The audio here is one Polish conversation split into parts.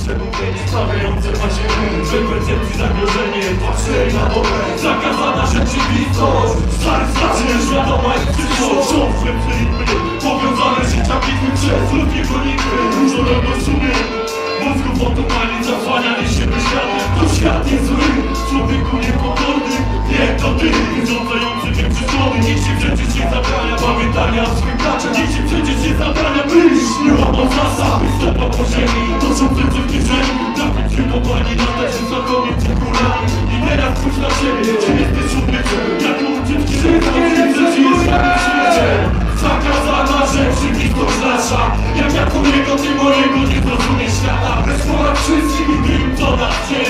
przemówienie stawiające pasiery percepcji zagrożenie. Patrzę na dole Zakazana rzeczywistość. Stary znacznie świadoma jest przyszłość. Cząstle przerytmy Powiązane życia bitwy przez ludzkie gonitwy Różnorodność sumień Mózgu otomani zasłaniali się światem To świat zły Człowieku niepokorny. Nie to ty Wyrządzający mnie przysłony Niech się przecież nie zabrania Pamiętania o swym bracie. Się przecież nie zabrania Myśl o zasad Stopa po ziemi tym,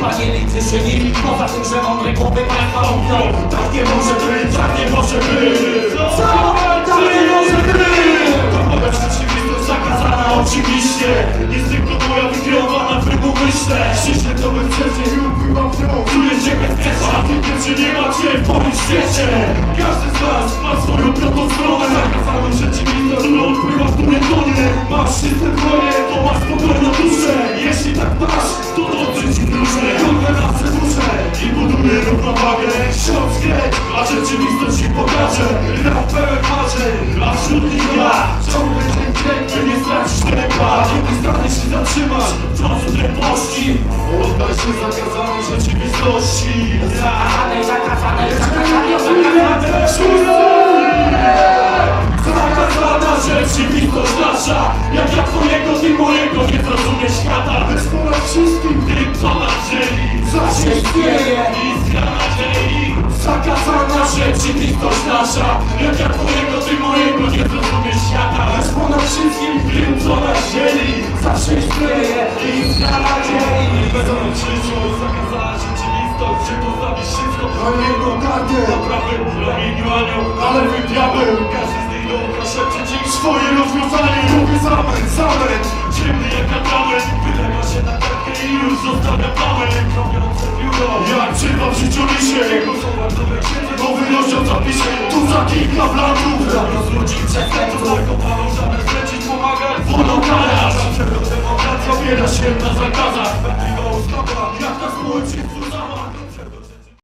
żyć? Chyba nie liczy się nic Poza tym, że mądre głowy państwa mówią Tak nie może być, tak nie może być. Co? Tak nie może być! Powiedz rzeczywistość zakazana oczywiście. Jest tylko moja wykreowana w mym umyśle Ściśle to bezprzecie i upływam w nią Czuję się bezpieczna, tylko czy nie ma cię w moim świecie. Każdy z nas ma swoją piątą zatrzymasz, wciąż drętwości Oddaj się zakazanej rzeczywistości. Zakazanej, zakazanej, zakazanej, Zakazana rzeczywistość nasza. Jak ja twojego, ty mojego nie zrozumiesz świata. Bez ponad wszystkim tym, co nas dzieli Zawsze istnieje iskra nadziei. Zakazana rzeczywistość nasza. Jak ja twojego, ty mojego nie zrozumiesz świata. Bez ponad wszystkim Przyszłość zakazana rzeczywistość Gdzie postawisz wszystko. Na jedną kartę Na prawym ramieniu anioł, ale wy diabeł! Każdy z nich dobra szepcze ci swoje rozwiązanie Mówię zamęt, zamęt Ciemny jak atrament Wylewa się na kartkę i już zostawia plamę Kromiące pióro Jak przywa w życiu lisie Jego słowa dobre księdze. Nowy rozdział zapisze Tu za kilka blantów! Zaraz ludzi przestępców Zakopaną zamiast lecieć pomagać Wolą karać